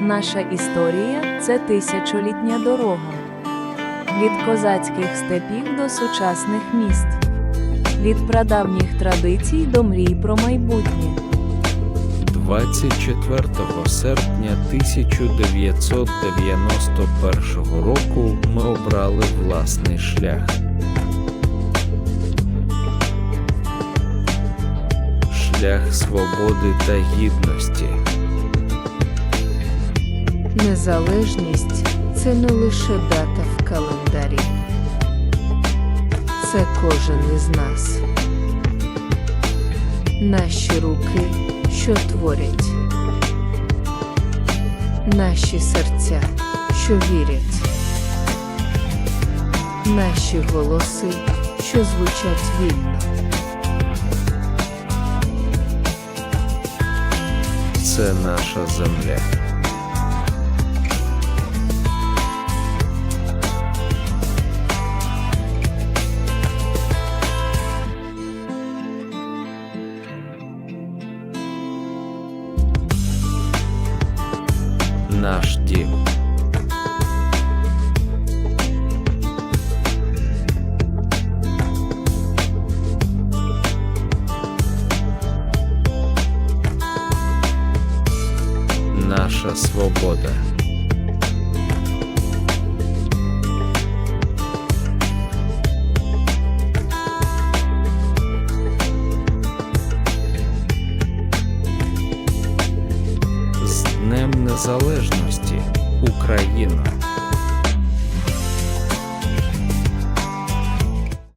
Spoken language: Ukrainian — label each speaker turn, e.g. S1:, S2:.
S1: Наша історія це тисячолітня дорога. Від козацьких степів до сучасних міст, від прадавніх традицій до мрій про майбутнє.
S2: 24 серпня 1991 року ми обрали власний шлях. Шлях свободи та гідності.
S3: Незалежність це не лише дата в календарі. Це кожен із нас. Наші руки, що творять. Наші серця, що вірять. Наші голоси, що звучать вільно.
S2: Це наша земля. Наш дім. Наша свобода. незалежності Україна.